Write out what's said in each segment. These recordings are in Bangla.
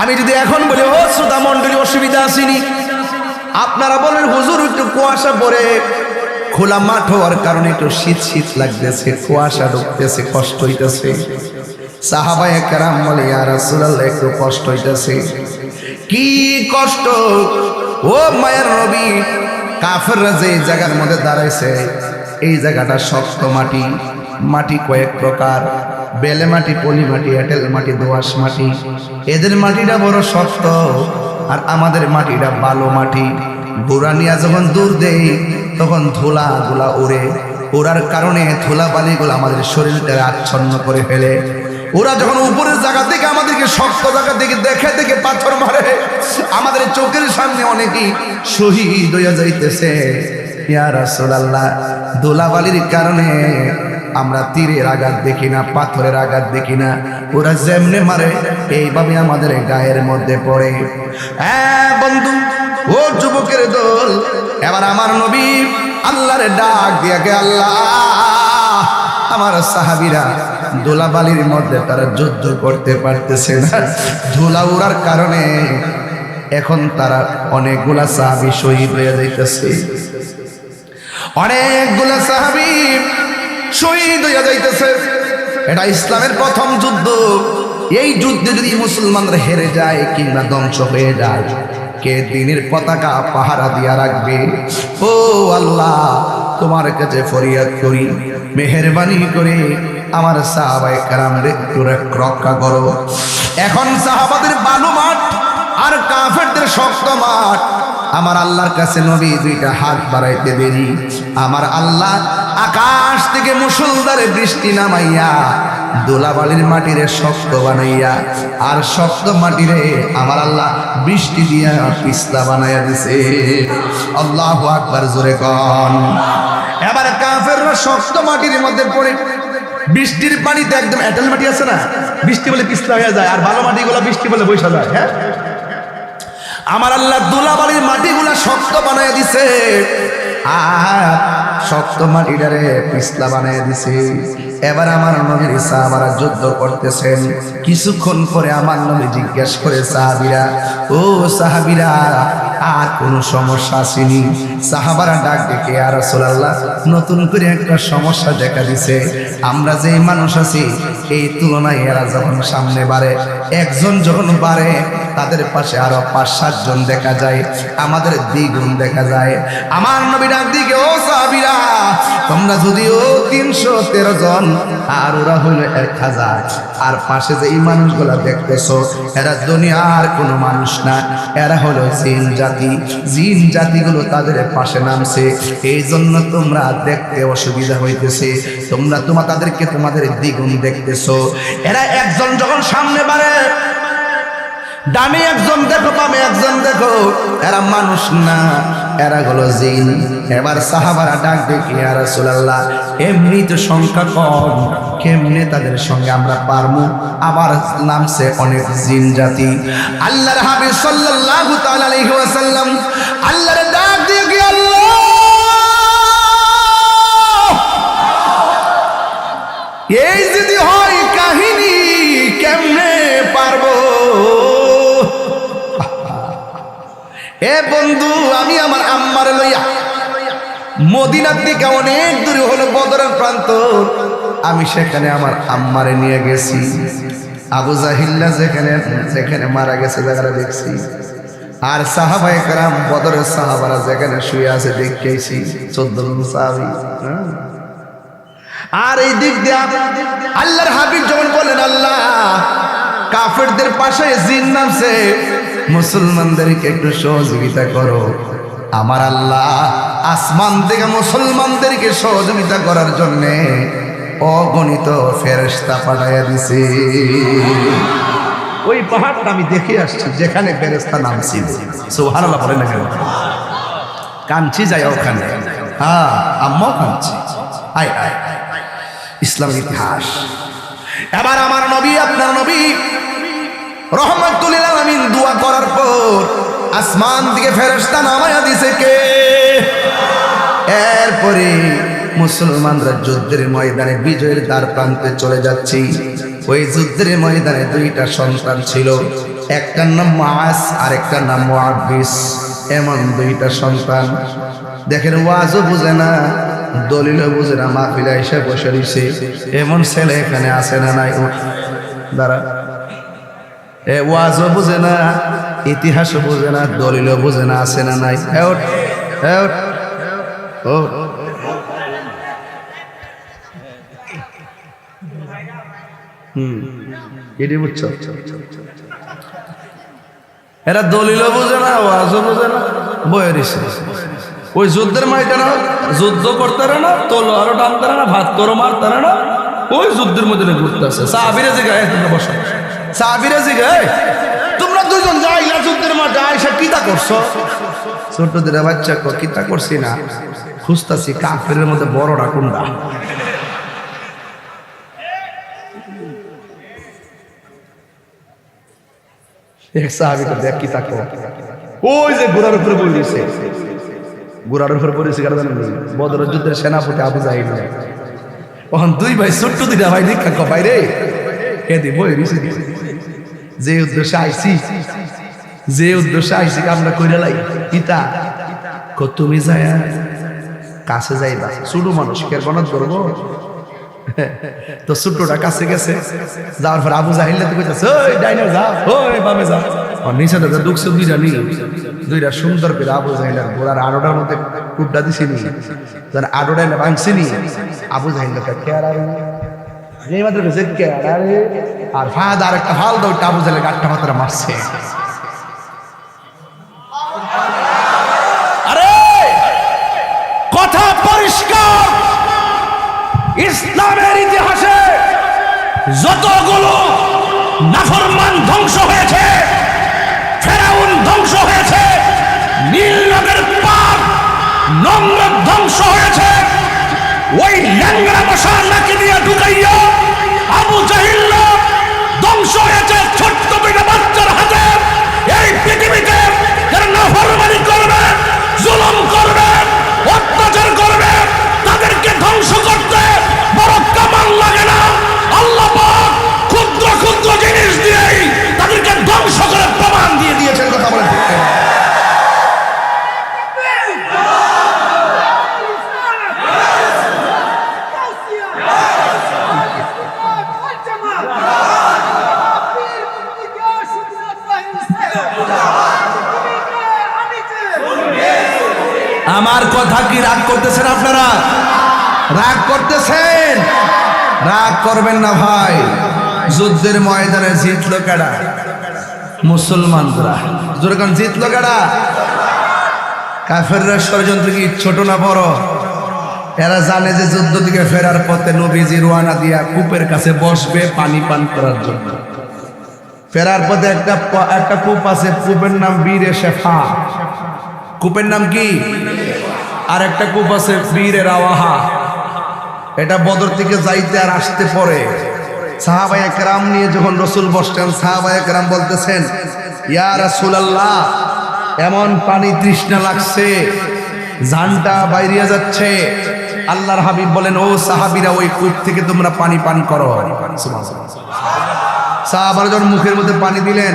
আমি যদি এখন বলি, ও শ্রোতা মন্ডলী অসুবিধা আসেনি। আপনারা বলেন, হুজুর, একটু কুয়াশা পরে খোলা মাঠ হওয়ার কারণে একটু শীত শীত লাগতেছে, কুয়াশা ঢুকতেছে, কষ্ট হইতেছে। সাহাবায়ে কেরাম বলে, ইয়া রাসূলুল্লাহ, একটু কষ্ট হইতেছে। কি কষ্ট? ও মায়ের নবী, কাফেররা যে জায়গার মধ্যে দাঁড়াইছে, এই জায়গাটা শক্ত মাটি। মাটি কয়েক প্রকার। বেলে মাটি, পলি মাটি, এঁটেল মাটি দোআঁশ মাটি। এদের মাটিটা বড় শক্ত আর আমাদের মাটিটা বালো মাটি। গোড়া যখন দূর দেই, তখন ধুলা গুলা উড়ে। ওড়ার কারণে ধুলা বালিগুলো আমাদের শরীরটা আচ্ছন্ন করে ফেলে। ওরা যখন উপরের জায়গা থেকে আমাদেরকে শক্ত জায়গা থেকে দেখে দেখে পাথর মারে, আমাদের চোখের সামনে অনেকেই শহীদ হইয়া যাইতেছে। ইয়া রাসূলুল্লাহ, ধুলাবালির কারণে আমরা তীরের আঘাত দেখি না, পাথরের আঘাত দেখি না। ওরা যেমনে মারে, এইভাবে আমাদের গায়ের মধ্যে পড়ে। হ্যাঁ বন্ধু, ও যুবকের দল, এবার আমার নবী আল্লাহর ডাক দিয়াকে আল্লাহ, আমার সাহাবিরা দোলাবালির মধ্যে তারা যুদ্ধ করতে পারতেছে না। ধুলা উড়ার কারণে এখন তারা অনেকগুলা সাহাবি শহীদ হয়ে যাইতেছে। অনেকগুলা সাহাবি শহীদ হইয়া যাইতেছে। এটা ইসলামের প্রথম যুদ্ধ। এই যুদ্ধে যদি মুসলমানরা হেরে যায় কিংবা ধ্বংস হয়ে যায়, কে দিনের পতাকা পাহারা দিয়া রাখবে? ও আল্লাহ, তোমার কাছে ফরিয়াদ করি, মেহরবানি করে আমার সাহাবায় কারাম একটু রক্ষা করো। এখন সাহাবাদের বালু মাঠ আর কাফেরদের শক্ত মাঠ। আমার আল্লাহর কাছে নবী দুইটা হাত বাড়াইতে দেরি। আমার আল্লাহ আকাশ থেকে মুসলদারে বৃষ্টি নামাইয়া দোলাবালির মাটিরে শক্ত বানাইয়া, আর শক্ত মাটিরে আমার আল্লাহ বৃষ্টি দিয়া পিস্তা বানাইয়া দিছে। আল্লাহ আকবার, জোরে কন। এবার কাফেররা শক্ত মাটির মধ্যে পড়ে। বৃষ্টির পানিতে একদম এঁটেল মাটি আছে না? বৃষ্টি বলে পিস্তা হয়ে যায়, আর ভালো মাটিগুলো বৃষ্টি বলে বৈশা যায় হ্যাঁ? আমার আল্লাহ দুলাবালির মাটিগুলা শক্ত বানায় দিছে। আর শক্ত মাটিটারে পিছলা বানায় দিছে। এবার আমার নবীর সাহাবারা যুদ্ধ করতেছেন। কিছুক্ষণ পরে আমার নবী জিজ্ঞাসা করে, সাহাবিরা, ও সাহাবিরা আর কোনো সমস্যা আসেনি। সাহাবারা ডাক ডেকে আর রাসূলুল্লাহ, নতুন করে একটা সমস্যা দেখা দিছে। আমরা যে মানুষ আছি, এই তুলনায় এরা যখন সামনে বাড়ে, একজন যখন বাড়ে, তাদের পাশে আরও পাঁচ সাতজন দেখা যায়, আমাদের দ্বিগুণ দেখা যায়। আমার নবী ডাক দিকে, ও সাহাবিরা, তোমরা যদিও তিনশো তেরো জন, আর ওরা হইল এক হাজার। আর পাশে যে এই মানুষগুলা দেখতেছো, এরা দুনিয়ার কোনো মানুষ না, এরা হলো জিন জাতি, জিন জাতিগুলো তাদের পাশে নামছে। এই জন্য তোমরা দেখতে অসুবিধা হইতেছে। তোমরা তোমার তাদেরকে তোমাদের দ্বিগুণ দেখতেছো। এরা একজন যখন সামনে বাড়ে, ডানে একজন দেখো, বামে একজন দেখো, এরা মানুষ না, এরা হলো জিন। এবার সাহাবারা ডাক দেখি আর রাসূলুল্লাহ, এমনি তো সংখ্যা কম, কেমনে তাদের সঙ্গে আমরা পারমু? আবার নামছে অনেক জিন জাতি। আল্লাহর হাবিব সাল্লাল্লাহু তাআলা আলাইহি মদিনার দিকে অনেক দূরে হলো বদরের প্রান্ত। আমি সেখানে আমার আম্মারে নিয়ে গেছি। আবু জাহিল্লা যেখানে যেখানে মারা গেছে, জায়গাটা দেখছি। আর সাহাবাই কারাম, বদরের সাহাবারা যেখানে শুয়ে আছে দেখেছি চোদ্দ সাহাবি হ্যাঁ। আর এই দিক দিয়ে আল্লাহর হাবিব যখন বলেন, আল্লাহ, কাফেরদের পাশে জিন নামছে, মুসলমানদেরকে একটু সহযোগিতা করো। আমার আল্লাহ আসমান থেকে মুসলমানদেরকে সহযোগিতা করার জন্য অগণিত ফেরেস্তা পাঠাইয়া দিছে। ওই পাহাড়টা আমি দেখে আসছি যেখানে ফেরেস্তা নামছিল। সুবহানাল্লাহ বলেন না কেন? কাঞ্চি যায় ওখানে হ্যাঁ আম্মাও কাঞ্চি আয় আয়। ইসলামের ইতিহাস। এবার আমার নবী, আপনার নবী, রহমতুল্লিল আলমিন দোয়া করার পর আসমান দিকে ফেরেস্তা নামায়া দিছে কে? এরপরে মুসলমানরা যুদ্ধের ময়দানে বিজয়ের দ্বার প্রান্তে চলে যাচ্ছি। ওই যুদ্ধের ময়দানে দুইটা সন্তান ছিল। একটার নাম মাস আর একটার নাম মুআব্বিস এমন দুইটা সন্তান। দেখেন ওয়াজও বুঝে না, দলিলও বুঝে না, মাহফিলা এসে বসে রয়েছে। এমন ছেলে এখানে আসে না নাই? দাঁড়া। এ ওয়াজও বুঝে না ইতিহাসও বুঝে না, দলিলও বুঝে না আসে না নাই। এরা দলিলও বুঝে না ওয়াজও বুঝে না বয়ে দিছে ওই যুদ্ধের মাইটা না যুদ্ধ করতে না তলোয়ারও টানতে না, ভাত করো মারতে না, ওই যুদ্ধের মধ্যে ঘুরতেছে সাহাবিরা যে গায়ে বসো। সাহাবিরা যে গায়ে তোমরা দুজন মাঠে আইসা কিতা করছ? ছোট দিরা বাচ্চা কিতা করছি না? খুঁজতাছি মধ্যে কি তাকো ওই যে বদর যুদ্ধের সেনাপতি আবু তখন দুই ভাই ছোট্ট দুইটা ভাই দীক্ষা কো ভাই রে কে দি বই রিছে যে উদ্দেশ্যে আইছি, যে উদ্দেশ্যে আইছি আমরা কইরা লাই, পিতা তুমি যায় কাছে যাইবা। ছোট মানুষ, কে গণত করব? তো ছোট্টটা কাছে গেছে, যাওয়ার পর আবু জাহিল তো কইতাছে, ওই ডাইনে যা, ওই বামে যা। আর নিচে দাদা দুঃখছে দুইটা দুইটা সুন্দর করে আবু জাহিল ঘোড়ার আড়োটার মধ্যে কুপটা দিছি নি যার আড়োটা না ভাঙছি আবু জাহিল কে কেয়ারা রে এই মাত্র কইছে কেয়ারা রে আর ফাদ আর একটা হাল দাও আবু জাহিল গাট্টা মাত্রা মারছে। আরে, কথা পরিষ্কার। ইসলামের ইতিহাসে যতগুলো নাফরমান ধ্বংস হয়েছে, ফেরাউন ধ্বংস হয়েছে নীলনদের পাপ নম্রত ধ্বংস ওই ল্যাংরা মশার নাকি দিয়ে ঢুকাইয়া আবু জাহিল্লা ধ্বংস হয়েছে ছোট্ট দুইটা বাচ্চার হাতে। এই পৃথিবীতে করতেছেন আপনারা? রাগ করতেছেন? রাগ করবেন না ভাই। যুদ্ধের ময়দানে জিতলো কেডা? মুসলমানরা। যেরকম জিতলো কেডা? কাফেররা ষড়যন্ত্র কি ছোট না বড়? এরা জানে যে যুদ্ধ থেকে ফেরার পথে নবীজি রোয়ানা দিয়া কূপের কাছে বসবে পানি পান করার জন্য। ফেরার পথে একটা একটা কূপ আছে, কূপের নাম বীরে শেফা কূপের নাম কি? আর একটা কূপ আছে বীরের আওয়াহা। এটা বদর থেকে যাইতে আর আসতে পরে। সাহাবাই একরাম নিয়ে যখন রসুল বসতেন সাহাবাই একরাম বলতেছেন, ইয়া রাসূলুল্লাহ, এমন পানি তৃষ্ণা লাগছে জানটা বাইরিয়া যাচ্ছে। আল্লাহর হাবিব বলেন, ও সাহাবীরা, ওই কূপ থেকে তোমরা পানি পান করো। সাহাবারা যখন মুখের মধ্যে পানি দিলেন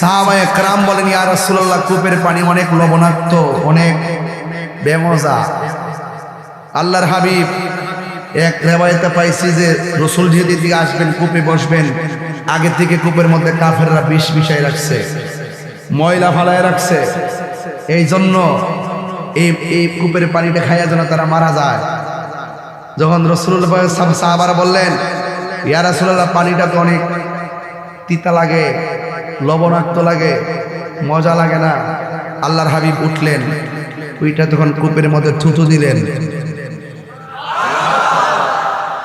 সাহাবা একরাম বলেন, ইয়া রাসূলুল্লাহ, কূপের পানি অনেক লবণাক্ত, অনেক বেমজা। আল্লাহর হাবিব, এক রেবায়তে পাইছি যে রসুল যেদিন দিকে আসবেন, কূপে বসবেন, আগে থেকে কূপের মধ্যে কাফেররা বিষ মিশাই রাখছে, ময়লা ফালায় রাখছে। এই জন্য এই এই কূপের পানিটা খাইয়া যেন তারা মারা যায়। যখন রসুল্লাহ সাহাবারা বললেন, ইয়া রাসূলুল্লাহ, পানিটা তো অনেক তিতা লাগে, লবণাক্ত লাগে, মজা লাগে না? আল্লাহর হাবিব উঠলেন। ওইটা তখন কূপের মধ্যে থুতু দিলেন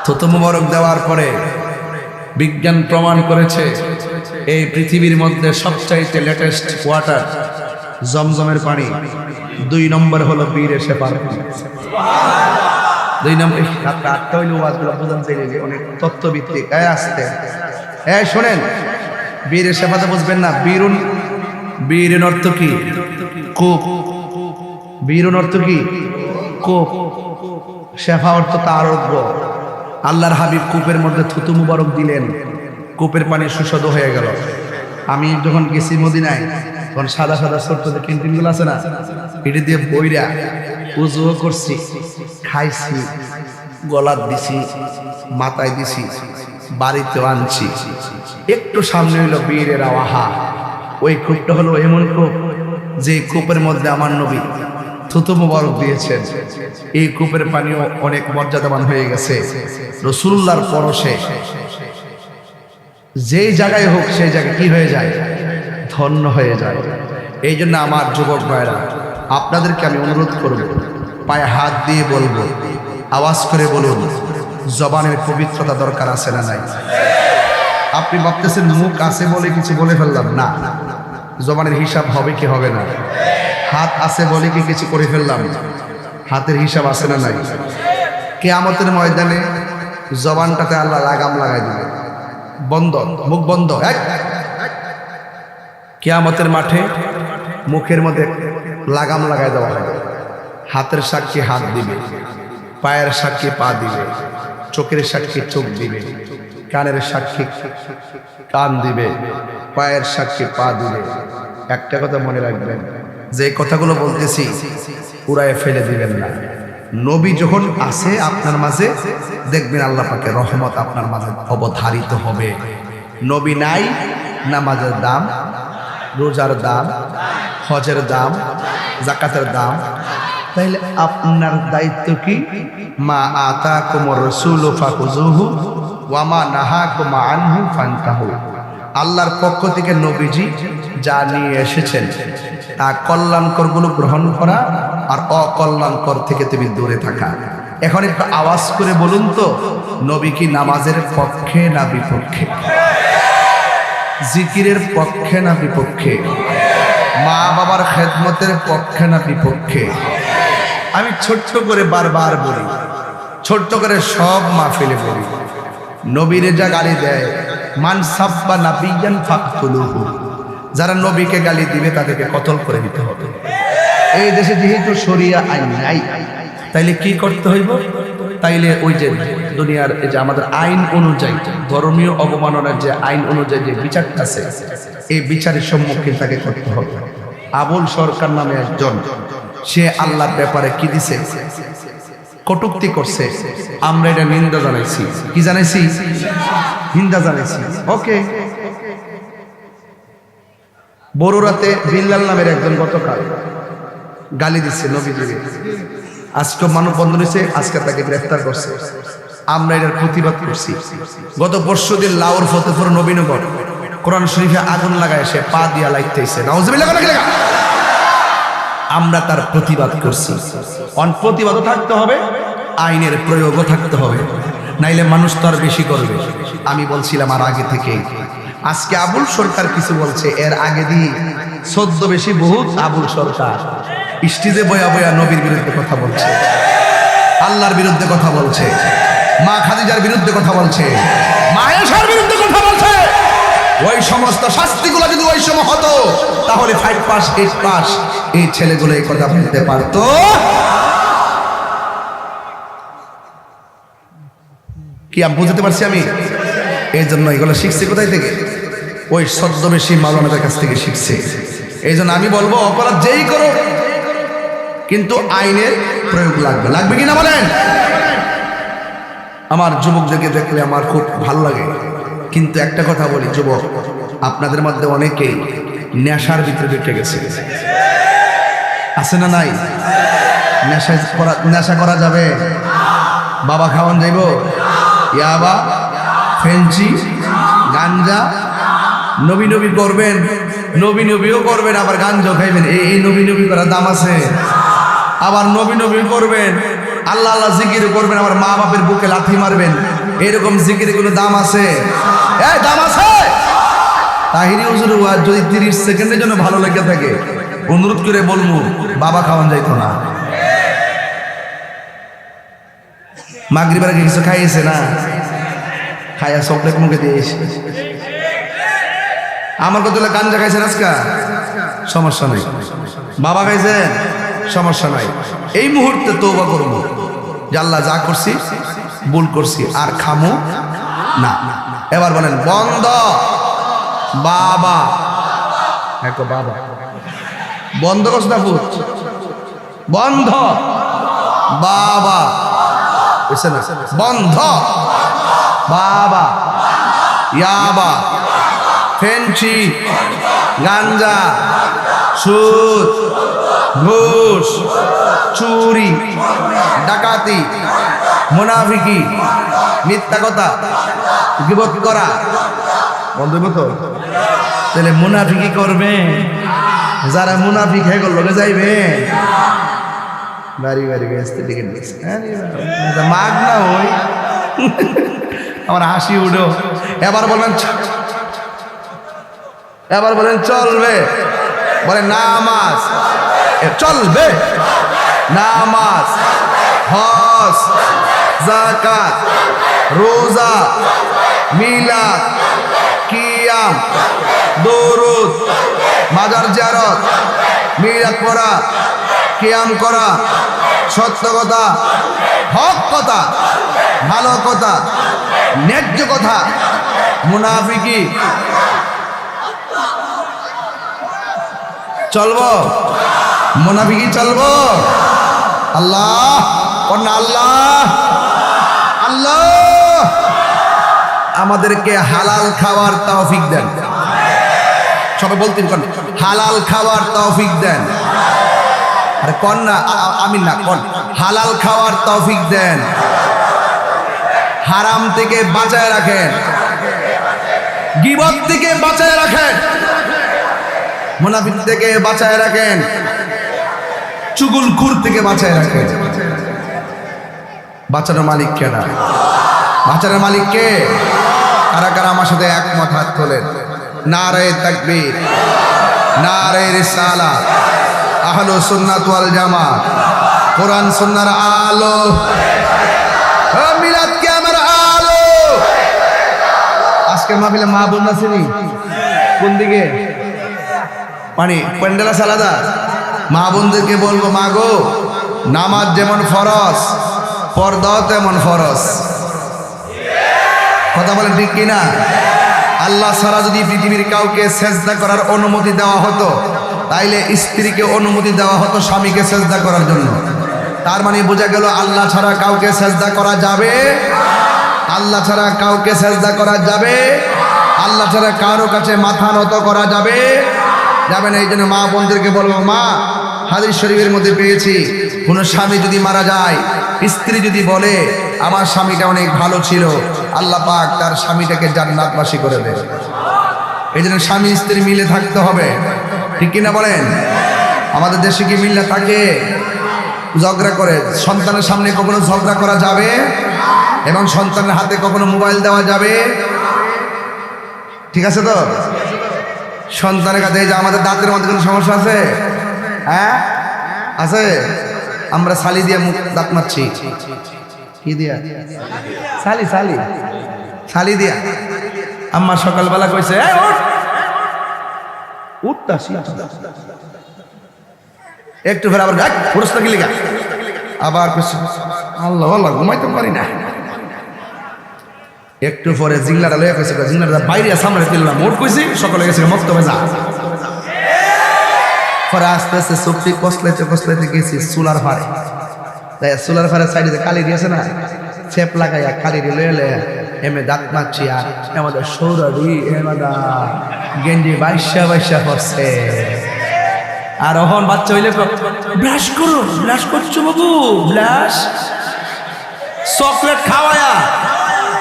থুতু মুবারক দেওয়ার পরে বিজ্ঞান প্রমাণ করেছে, এই পৃথিবীর মধ্যে সবচাইতে লেটেস্ট ওয়াটার জমজমের পানি, দুই নম্বর হলো বীর এসে পারে দুই নম্বর হইলে, ওয়াজগুলো বোঝান অনেক তত্ত্বভিত্তিক। আসতে হ্যাঁ শোনেন বীরের সেফাতে বুঝবেন না, বীরুন, বীরের অর্থ কি? কূপ। বীরুন অর্থ কি? কোপ। শেফা অর্থ তার অর্ঘ আল্লাহর হাবিব কূপের মধ্যে থুতু মুবারক দিলেন। কূপের পানি সুস্বাদু হয়ে গেল। আমি যখন গেছি মদিনায়, তখন সাদা সাদা ছোট্ট যে ক্যান্টিনগুলো আছে না এটি দিয়ে বইরা উজুও করছি, খাইছি, গলার দিছি, মাথায় দিছি, বাড়িতেও আনছি। একটু সামনে হইল বীরের আওয়াহা। ওই কূপটা হলো এমন কূপ যে কূপের মধ্যে আমার নবী থুতু মুবারক দিয়েছেন। এই কূপের পানিও অনেক মর্যাদাবান হয়ে গেছে। রসুল্লার পরশে যেই জায়গায় হোক সেই জায়গায় কি হয়ে যায়? ধন্য হয়ে যায়। এই জন্য আমার যুবক ভাইরা, আপনাদেরকে আমি অনুরোধ করব, পায়ে হাত দিয়ে বলব, আওয়াজ করে বলুন, জবানের পবিত্রতা দরকার আছে না নাই? আপনি ভাবতেছেন মুখ আছে বলে কিছু বলে ফেললাম। না, জবানের হিসাব হবে কি হবে না? হাত আছে বলে কি কিছু করে ফেললাম? হাতের হিসাব আছে না নাই? কেয়ামতের ময়দানে জবানটাতে আল্লাহ লাগাম লাগাই দিবে। বন্ধ, মুখ বন্ধ এক কেয়ামতের মাঠে মুখের মধ্যে লাগাম লাগাই দেওয়া হবে হাতের সাক্ষী হাত দিবে, পায়ের সাক্ষী পা দিবে, চোখের সাক্ষী চোখ দিবে, কানের সাক্ষী কান দিবে, পায়ের সাক্ষী পা দিবে। একটা কথা মনে রাখবেন যে কথাগুলো বলতেছি পুরায় ফেলে দিবেন না। নবী যখন আসে আপনার মাঝে, দেখবেন আল্লাহ পাকে রহমত আপনার মাঝে অবধারিত হবে। নবী নাই, নামাজের দাম, রোজার দাম, হজের দাম জাকাতের দাম। তাইলে আপনার দায়িত্ব কি? মা আতা কুমর রসুল ফাকুজুহু ওয়ামা নাহা কুমা আনহু ফান্তাহু। আল্লাহর পক্ষ থেকে নবীজি যা নিয়ে এসেছেন কল্যাণকরগুলো গ্রহণ করা আর অকল্যাণকর থেকে তুমি দূরে থাকা। এখন একটু আওয়াজ করে বলুন তো, নবী কি নামাজের পক্ষে না বিপক্ষে? জিকিরের পক্ষে না বিপক্ষে? মা বাবার খেদমতের পক্ষে না বিপক্ষে? আমি ছোট্ট করে বারবার বলি, ছোট্ট করে সব মাহফিলে বলি, নবীরে যা গালি দেয়, মান সাব্বা নাবিয়ান ফাকতুলুহু। যারা নবীকে গালি দিবে তাদেরকে কতল করে দিতে হবে। এই দেশে যেহেতু শরিয়া আইন নাই, তাইলে কি করতে হইব? তাইলে ওই যে দুনিয়ার যে আমাদের আইন অনুযায়ী, ধর্মীয় অবমাননার যে আইন অনুযায়ী যে বিচারটা আছে, এই বিচারের সম্মুখীন তাকে করতে হবে। আবুল সরকার নামে একজন, সে আল্লাহর ব্যাপারে কি দিছে? কটুক্তি করছে। আমরা এটা নিন্দা জানাইছি। কি জানাইছি? নিন্দা জানাইছি। ওকে। বড় রাতে বিল্লাল নামের একজন গতকাল গালি দিচ্ছে নবীজিকে। আজকে মানববন্ধন হয়েছে, আজকে তাকে গ্রেফতার করছে। আমরা এটার প্রতিবাদ করছি। গত পরশু দিন লাউর ফতেপুর নবীনগর কোরআন শরীফে আগুন লাগায় সে পা দিয়া লাইতেছে। আমরা তার প্রতিবাদ করছি। অন প্রতিবাদও থাকতে হবে, আইনের প্রয়োগও থাকতে হবে। নাইলে মানুষ তো আর বেশি করবে। আমি বলছিলাম আর আগে থেকে আজকে আবুল সরকার কিছু বলছে, এর আগে দিয়ে সদ্য বেশি বহুত আবুল সরকার। স্টিজে বয়া বয়া নবীর বিরুদ্ধে কথা বলছে। আল্লাহর বিরুদ্ধে কথা বলছে। মা খাদিজার বিরুদ্ধে কথা বলছে। মায়েশার বিরুদ্ধে কথা বলছে। ওই সমস্ত শাস্তিগুলো যদি ওই সময় হতো, তাহলে ফাইভ পাস এইট পাস এই ছেলেগুলো এই কথা বলতে পারতো। কি আমি বুঝতে পারছি আমি? এই জন্য এগুলো শিখছি কোথায় থেকে? ওই ছদ্মবেশী মাওলানাদের কাছ থেকে শিখছে। এই জন্য আমি বলব, অপরাধ যেই করো কিন্তু আইনের প্রয়োগ লাগবে। লাগবে কিনা বলেন? আমার যুবকদেরকে দেখলে আমার খুব ভালো লাগে। কিন্তু একটা কথা বলি, যুবক, আপনাদের মধ্যে অনেকেই নেশার ভিতরে ঢুকে গেছে। আছে না নাই? নেশা করা নেশা করা যাবে? বাবা খাওয়ান যাইব? ইয়াবা ফেঞ্চি? গাঞ্জা? নবী নবী করবেন, নবী নবীও করবেন, আবার গাঞ্জাও খাইবেন এই নবী নবী করার দাম আছে। আবার নবী নবী করবেন, আল্লাহ আল্লাহ জিকির করবেন, আবার মা বাপের বুকে লাথি মারবেন। এরকম জিকির কোনো দাম আছে? এই, দাম আছে! তাহিরি হুজুর যদি তিরিশ সেকেন্ডের জন্য ভালো লেগে থাকে, অনুরোধ করে বলব, বাবা খাওয়ান যাইতো না। মাগরিবার কিছু খাইয়েছে না? খাইয়া চকলেট মুখে দিয়েছে। আমার কত গাঞ্জা খাইছেন আজকা? সমস্যা নাই। বাবা খাইছেন সমস্যা নাই। এই মুহূর্তে তৌবা করব। আল্লাহ যা করছি, ভুল করছি, আর খামো না। এবার বলেন, বন্ধ। বাবা। একো বাবা। বন্ধ করছ না ভূত? বন্ধ। বাবা। না? বন্ধ। বাবা। ইয়াবা। ফেন্সি গাঞ্জা সুদ ঘুষ, চুরি, ডাকাতি, মুনাফিকি, মিথ্যা কথা, গিবত করা। বন্ধ তো তাহলে মুনাফিকি করবে। যারা মুনাফিক হয়ে গেল লোকে যাইবে। বাড়ি বাড়ি বেসতে টিকিট দিচ্ছে মাগ না ওই। আমার হাসি উঠো। এবার বলবেন এবার বলেন, চলবে। বলে নামাজ। চলবে। নামাজ, হজ জাকাত রোজা, মিলাদ, কিয়াম, দরুদ, মাজার জিয়ারত, মিলাদ পড়া, কিয়াম করা, সত্য কথা, হক কথা, ভালো কথা, ন্যায্য কথা, মুনাফিকি চলবো? মোনাফিকি চলবো? আল্লাহ আল্লাহ আল্লাহ। আমাদেরকে হালাল খাওয়ার তৌফিক দেন। সবাই বলতেন কন হালাল খাওয়ার তৌফিক দেন। আরে কন না আমি না কন হালাল খাওয়ার তৌফিক দেন। হারাম থেকে বাঁচায় রাখেন। গিবত থেকে বাঁচায় রাখেন। মুনাফিক থেকে বাঁচায় রাখেন। চুগুল খুর থেকে বাঁচায় রাখেন। বাঁচানোর মালিক কেনা বাঁচানোর মালিক কে? কারা কারা আমার সাথে একমত হাত তোলেন? নারে তাকবীর, নারে রিসালা, আহলো সুন্নাত ওয়াল জামাত কোরআন সুন্নার আলো। মিলাদ কে আমার আলো? আজকে মাহফিলে মা বোন কোন দিকে? মানে প্যান্ডেলা সালাদা মা বোনদেরকে বলব, মা গো, নামাজ যেমন ফরজ, পর্দাও তেমন ফরস কথা বলেন ঠিক কিনা? আল্লাহ ছাড়া যদি পৃথিবীর কাউকে সেজদা করার অনুমতি দেওয়া হতো, তাইলে স্ত্রীকে অনুমতি দেওয়া হতো স্বামীকে সেজদা করার জন্য। তার মানে বোঝা গেল, আল্লাহ ছাড়া কাউকে সেজদা করা যাবে? আল্লাহ ছাড়া কাউকে সেজদা করা যাবে? আল্লাহ ছাড়া কারও কাছে মাথা নত করা যাবে? যাবে না, এই জন্য মা বোনদেরকে বলব, মা, হাদিস শরীফের মধ্যে পেয়েছি, কোনো স্বামী যদি মারা যায়, স্ত্রী যদি বলে, আমার স্বামীটা অনেক ভালো ছিল, আল্লাহ পাক তার স্বামীটাকে জান্নাতবাসী করে দেবে এই জন্য স্বামী স্ত্রী মিলে থাকতে হবে। ঠিক কিনা বলেন? আমাদের দেশে কি মিল্লা থাকে ঝগড়া করে, সন্তানের সামনে কখনো ঝগড়া করা যাবে? এবং সন্তানের হাতে কখনো মোবাইল দেওয়া যাবে? ঠিক আছে তো? সন্তানের কাছে যে আমাদের দাঁতের মধ্যে কোনো সমস্যা আছে? হ্যাঁ? আছে? আমরা শালি দিয়ে মুখ দাঁত মারছি। কি দিয়া? শালি শালি শালি দিয়া। আম্মা সকালবেলা কইছে, "এই ওঠ উঠতাছি একটু ফের আবার আবার আল্লাহ আল্লাহ, ঘুমাইতে পারি না। একটু পরে জিংলাটা লয়ে কইছে জিংলাটা বাইরে সামনে দিলাম মোট কইছি, সকলে গেছে মক্তবে যা। পরে আস্তে আস্তে চোখটি কসলাইতে কসলাইতে গেছি সোলার ফারে তাই চুলার ফারে সাইডে কালি দিয়েছে না, চেপ লাগাইয়া কালি লয়ে লয়ে এমে দাঁত মারছি আর আমাদের সৌরভি এমাদা গেঞ্জি বাইশা বাইশা করছে আর ওহন বাচ্চা হইলে ব্রাশ করো, ব্রাশ করছ বাবু, ব্রাশ? চকলেট খাওয়ায়া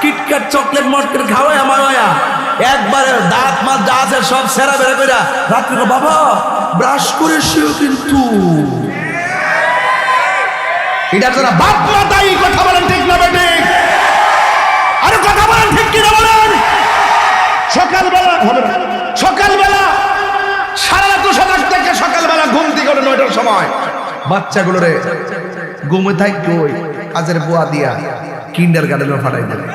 কিটক্যাট চকলেট মটকেট খাওয়ায়া মাওয়া একবারে দাঁত মাছ যা আছে সব সেরা বেরা কইরা রাত্রে বাবা, ব্রাশ করে সেও কিন্তু। এটার জন্য বাপ মা দায়ী, কথা বলেন ঠিক না বেটে? আরে কথা বলেন ঠিক কিনা বলেন? সকালবেলা হবে না সকালবেলা সারা রাত সজাগ থেকে সকালবেলা ঘুম থেকে ওঠে নয়টার সময়। বাচ্চাগুলোরে ঘুমে থাকতো ওই কাজের বুয়া দিয়া। কিন্ডার গার্ডেনে ফাটাই দেবে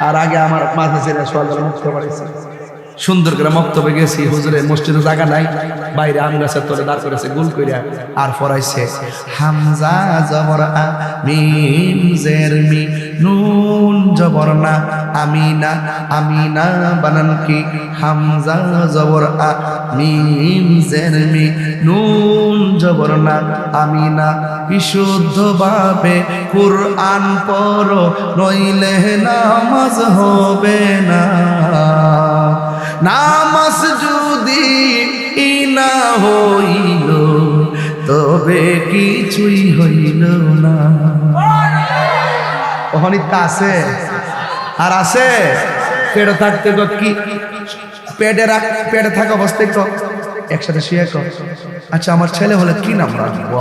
আর আগে আমার মাথা ছেলে সোয়াল মুক্ত বাড়িছে সুন্দর করে মক্তবে গেছি, হুজুরে মসজিদে জায়গা নাই, বাইরে আম গাছের তলে দাঁড় করেছে, গুল কইরা আর পড়াইছে হামজা জবর মিম জের মি, নুন জবর না আমিনা আমিনা বানান কি, হামজা জবর আ মিম জের মি, নুন জবর না আমিনা বিশুদ্ধভাবে কুরআন পড়ো, নইলে নামাজ হবে না। নামাজ যদি ইনা হইল, তবে কিছুই হইল না। অহনিতা আছে? আর আছে? পেটে থাকতে তো কি? পেটে রাখ, পেটে থাকা অবস্থায় তো একসাথে শুয়ে কর আচ্ছা আমার ছেলে হলে কি নাম রাখব?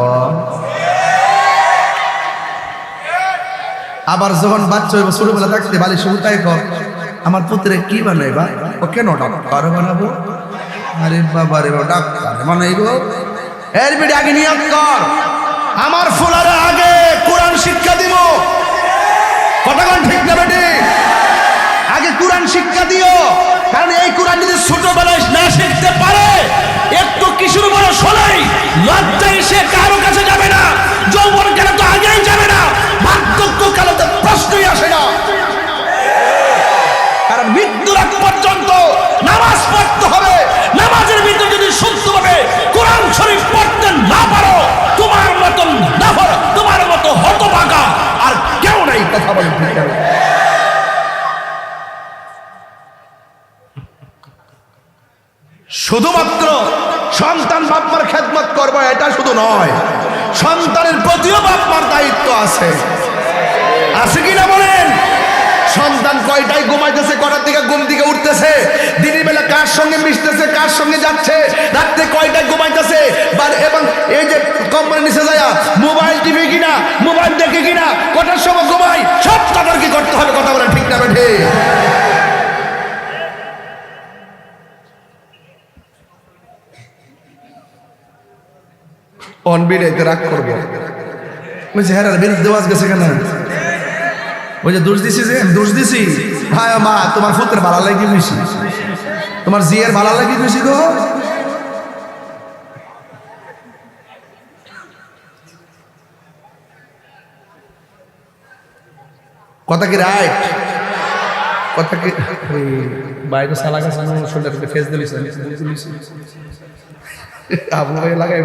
আবার যখন বাচ্চা ছোটবেলা থাকতে বালি শুরুটাই কর আমার পুত্রে কি বানাইবা? ও কেন ডাক্তার বানাবো। আরে বাবা রে ডাক্তার বানাইব। এর বিড়ি আগে নিয়ত কর। আমার ফুলারে আগে কোরআন শিক্ষা দিব। কতক্ষণ ঠিক না বেটি? আগে কোরআন শিক্ষা দিও। কারণ এই কোরআন যদি ছোটবেলায় না শিখতে পারে, একটু কিশোর বয়স হলেই লজ্জায় সে কারও কাছে যাবে না। যৌবন কালে তো আগেই যাবে না? বার্ধক্য কালে তো প্রশ্নই আসে না। শুধুমাত্র সন্তান বাপমার খেদমত করব, এটা শুধু নয়। সন্তানের প্রতিও বাপমার দায়িত্ব আছে। আছে কিনা বলেন? সন্তান কয়টায় ঘুমাইতেছে, কটার দিকে ঘুম দিকে উঠতেছে? দিনের বেলা কার সঙ্গে মিশতেছে, কার সঙ্গে যাচ্ছে? রাত্রে কয়টায় ঘুমাইতেছে? এবং এই যে কোম্পানি নিচে যায়, মোবাইল টিভি কিনা, মোবাইল দেখে কিনা, কটার সময় ঘুমাই? সব তাদেরকে করতে হবে, কথা বলে ঠিক না, বেঠে। অনবিড়াইতে রাগ করব। বলছি হ্যাঁ বিরুদ্ধে ওয়াজ গেছে কেন যে দোষ দিছি যে দোষ দিছি। হ্যাঁ মা তোমার পুত্রের ভালো লাগি বেশি তোমার জিয়ের ভালো লাগি বেশি গো। কথা কি রাইট কথা কি বাইরে সালা গাছ শোল্ডারকে ফেস দিলিস আপনার ভাই লাগাই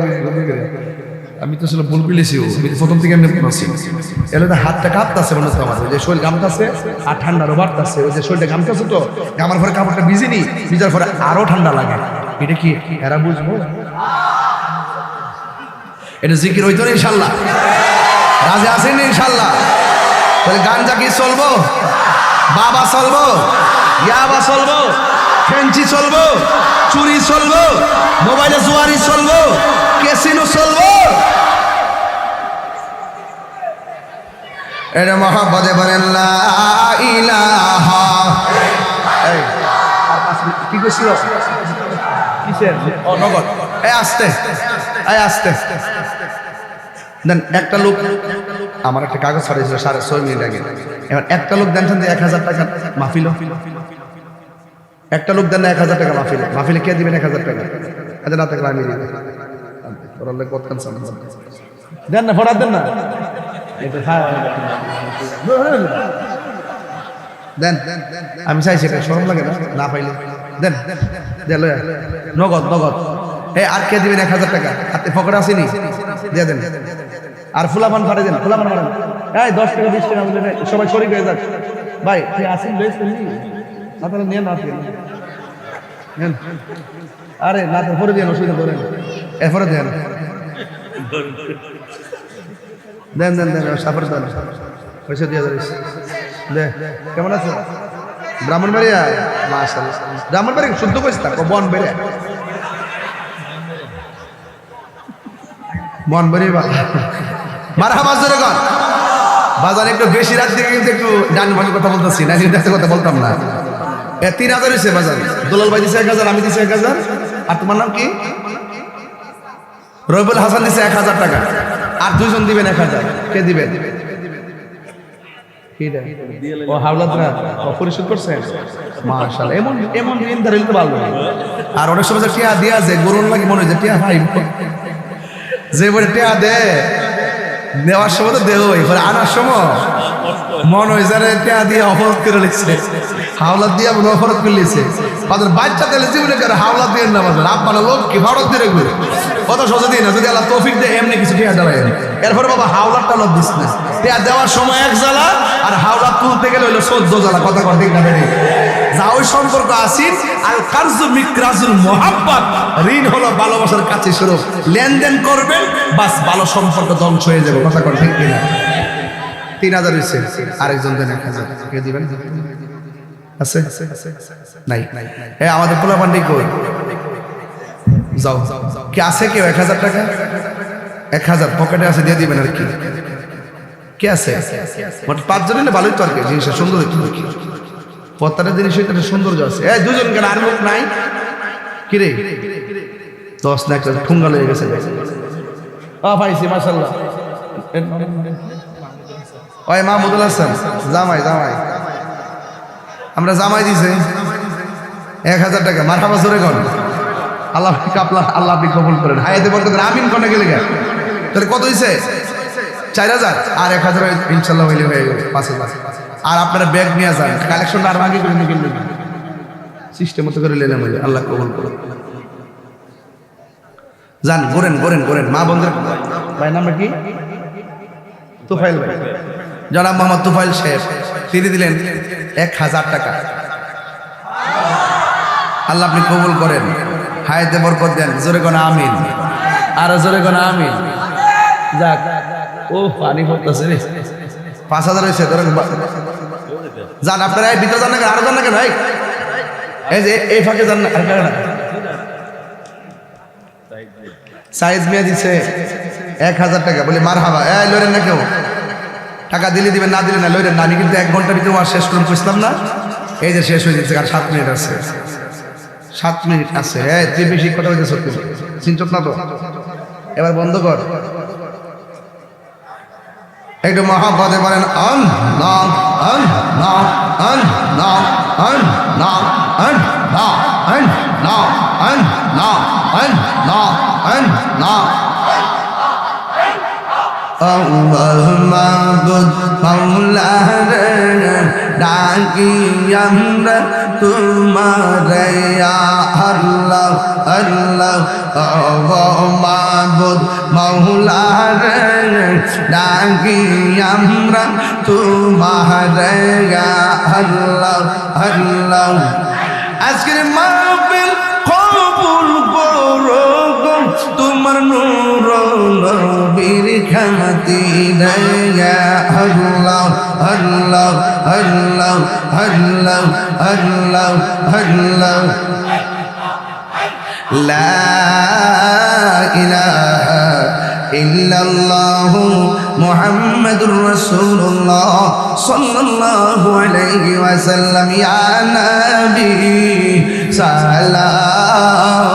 আমি তো আসলে ভুল পেলেছি প্রথম থেকে এমনি বলছি এলে তো হাতটা কাঁপতাছে মনে হচ্ছে আমার ওই যে শরীর গামতাছে আর ঠান্ডারও বাড়তাছে ওই যে শরীরটা গামতাছে তো গামার পরে কাপড়টা ভিজিনি ভিজার পরে আরও ঠান্ডা লাগে। এটা কি এরা বুঝব? এটা জিকির হইতো না ইনশাল্লাহ। রাজে আসেন ইনশাল্লাহ। তাহলে গাঞ্জা কি চলবো? বাবা চলবো? ইয়াবা চলবো? ফেঞ্চি চলবো চুরি চলবো মোবাইলে জুয়ারি চলবো কেসিনো চলবো। এটা মহাপদে বলেন কি করছিল নগদ। এই আসতে এই আসতে। দেন একটা লোক আমার একটা কাগজ ছাড়িয়েছিল সাড়ে ছয় মিনিট আগে। এবার একটা লোক দেন এক হাজার টাকা মাফিল। একটা লোক দেন না এক হাজার টাকা মাফিলে মাফিলে কে দিবেন এক হাজার টাকা? আচ্ছা না থাকলে আমি দেন না ফোড়া দেন না। হ্যাঁ। দেন। আমি চাইছি এটা সরম লাগে না? না পাইলে। দেন দে নগদ নগদ। এ, আর কে দিবেন এক হাজার টাকা? হাতে পকেটে আসেনি দিয়ে দেন। আর ফুলাপান ফাটে দেন ফুলাপান ফাটেন এই, দশ টাকা, বিশ টাকা সবাই শরিক হয়ে যাক। ভাই আসেন লইস না, তাহলে নিয়ে না নেন। আরে, না তো পরে দিয়ে অসুবিধা করেন এরপরে দেন দেন দেন দেন সাফার দেন। পয়সা দিয়ে যাবে দে, কেমন আছে? ব্রাহ্মণবাড়িয়া? মাশাল ব্রাহ্মণবাড়ি শুদ্ধ কইস তা বন বেড়ে বন বেড়ে মারা হামাজ ধরে বাজার একটু বেশি রাত থেকে কিন্তু একটু ডান ভাঙি কথা বলতেছি, না কথা বলতাম না। এ, তিন হাজার হয়েছে বাজার। দুলাল ভাই দিছে এক হাজার, আমি দিছি এক হাজার। আর তোমার নাম কি? রবিউল হাসান দিছে এক হাজার টাকা। আর দুইজন দিবেন এক হাজার। কে দিবেন দিয়া যে গরুর লাগে হয় যে টিয়া ভাই। বলে টিয়া দে। নেওয়ার সময় তো দেহ এবার আনার সময়। মন হয়ে যারে দিয়ে অপরাধ করে লিখছে। হাওলা দিয়ে মনে অপরাধ করে লিখছে। তাদের বাচ্চা তাহলে জীবনে করে হাওলা দিয়ে না আপনার লোক কি ভারত দিয়ে রাখবে? কত সহজে না, যদি আল্লাহ তৌফিক দেয়, এমনি কিছু টিয়া দেওয়া যায়। এরপরে বাবা হাওলাত টালত দিস না টিয়া দেওয়ার সময় এক জ্বালা, আর হাওলাত তুলতে গেলে হইল চোদ্দ জ্বালা, কথা কথা ঠিক না বেরিয়ে যা ওই সম্পর্ক আসিন আর কার্জু মিক্রাজুল মোহাব্বত। ঋণ হলো ভালোবাসার কাছে স্বরূপ। লেনদেন করবেন, বাস ভালো সম্পর্ক ধ্বংস হয়ে যাবে, কথা কথা ঠিক কিনা? তিন হাজার হয়েছে, আরেকজন দেন এক হাজার। কে দিবেন? আছে? নাই। নাই এ, আমাদের পোলা পান্ডি কই? যাও। কি আছে কেউ? এক হাজার টাকা? এক হাজার। পকেটে আছে, দিয়ে দিবেন আর কি। কে আছে? মোট পাঁচজন হলে ভালোই তো আর কি, জিনিসটা সুন্দর হইতো। আর কি প্রত্যেকটা জিনিস একটা সৌন্দর্য আছে। এই দুজন কেন আর লোক নাই। কি রে? দশ না একটা ঠুঙ্গা লেগে গেছে। ও পাইছি মাসাল্লাহ ওই মাহমুদুল হাসান, জামাই জামাই। আমরা জামাই দিছে। এক হাজার টাকা মার হাবা জোরে কর আল্লাহ আল্লাহ আল্লাহ আপনি কবুল করেন। হায়াতে বলতে আমিন কনে গেলে গা। তাহলে কত হয়েছে চার হাজার। আর এক হাজার ইনশাল্লাহ হইলে হয়ে গেল পাঁচ হাজার। আর আপনারা ব্যাগ নিয়ে যান, কালেকশনটা আর আগে করে নিয়ে সিস্টেম মতো করে হইলে আল্লাহ কবুল করুন। যান গোরেন গোরেন গোরেন মা বন্ধের ভাই নামটা কি? তুফাইল ভাই। জনাব মোহাম্মদ তুফাইল সাহেব তিনি দিলেন এক হাজার টাকা। আল্লাহ আপনি কবুল করেন। হায়াতে বরকত দেন। জোরে কোন আমিন। আর জোরে কোন আমিন। যাক, ও পানি পড়তেছে রে। পাঁচ হাজার হয়েছে ধরেন যান, আপনারা এই ভিতরে যান না কেন? আরও যান না কেন? এই? এই যে, এই ফাঁকে যান না সাইজ মেয়ে দিছে এক হাজার টাকা। বলি মার হাবা এই লড়েন না কেউ। টাকা দিলে দিবেন, না দিলে না লড়েন না। আমি কিন্তু এক ঘণ্টার ভিতরে শেষ করুন বুঝলাম না। এই যে শেষ হয়ে যাচ্ছে, আর সাত মিনিট আছে। সাত মিনিট আছে। হ্যাঁ বেশি কথা বলতে সত্যি চিনচত না তো? এবার বন্ধ কর। একটু মহাপদে বলেন অন নাম অন না অন না অন না অন না অন না অন না অন না অন নং। মাবুদ মাওলার ডাকি আমরা তোমার আল্লাহ আল্লাহ ও মাবুদ মাওলার ডাকি আমরা তোমার আল্লাহ আল্লাহ। আজকের গো, تمر নূর নবীর খ্যাতি দয়া। আল্লাহ আল্লাহ আল্লাহ আল্লাহ আল্লাহ আল্লাহ। لا إله إلا الله محمد رسول الله صلى الله عليه وسلم يا نبي سلام